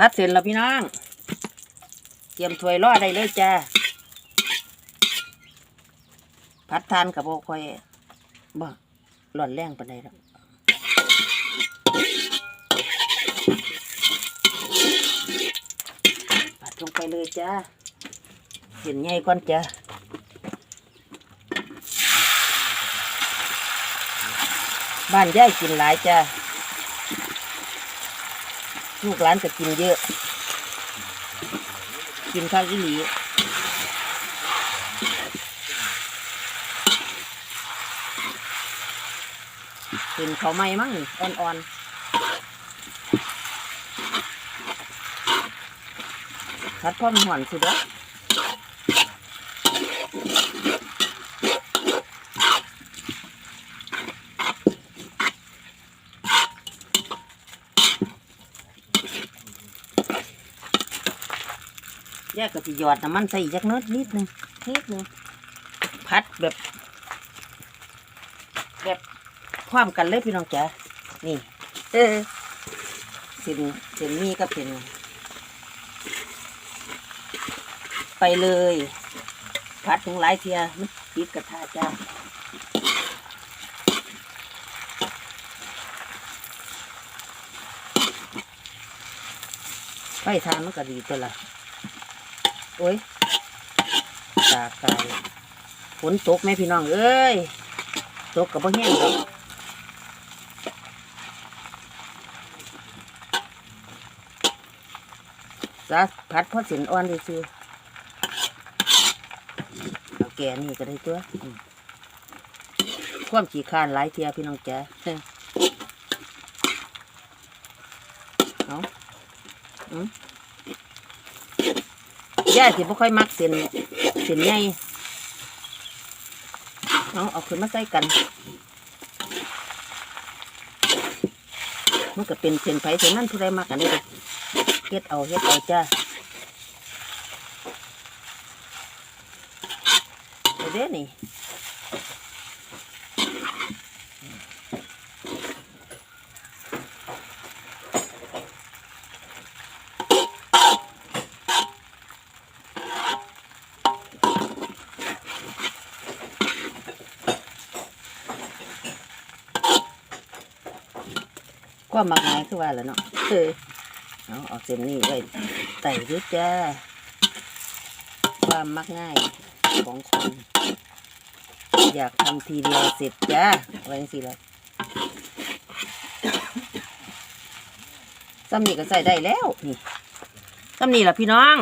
พัดเสร็จแล้วพี่น้อง เตรียมถ้วยรอได้เลยจ้าพัดทานกับโบคอยบ่ร้อนแรงปานใดหรอกผัดลงไปเลยจ้าเห็นไงก่อนจ้าบ้านย่ายกินหลายจ้า ลูกหลานจะกินเยอะ กินข้าวอีหลีกินเขาวไม้มั้งอ่อนๆคัดพ่อมหวานสุดแล้ว แยกก็จะหยอดน้ำมันใส่จักนิดนิดนึงนิดนึงพัดแบบ แบบความกันเลยพี่น้องจ๋านี่ เออเส้นเส้นมีก็เป็น ไปเลย พัดถึงหลายเทียมันปิดกระทะจ้าไฟทานมันก็ดีตัวละ โอ้ยตาตายฝนตกไหมพี่น้องเอ้ย ตกกับบ่แห้งดอกจ้าพัดพอสินอ่อนดีซื้อเอาแก่นี่ก็ได้ตัวความขี้คร้านหลายเทียพี่น้องแจ๋เฮ้ยเอาอืม ย่าสิบ่ค่อยมักเส้นเส้นใหญ่เอาเอาขึ้นมาใส่กัน มันก็เป็นเส้นไผ่เส้นนั่นผู้ใดมักกันนี่เลยเฮ็ดเอาเฮ็ดเอาจ้าเดี๋ยวเด้นี่ ความมักง่ายคือว่าแล้วเนาะเออเอาเอาเส้นนี้ไว้ใส่ด้วยจ้าความมักง่ายของคนอยากทำทีเดียวเสร็จจ้าไว้จังสิลยซ้ำนี่ก็ใส่ได้แล้วนี่ซ้ำนี่ล่ะพี่น้อง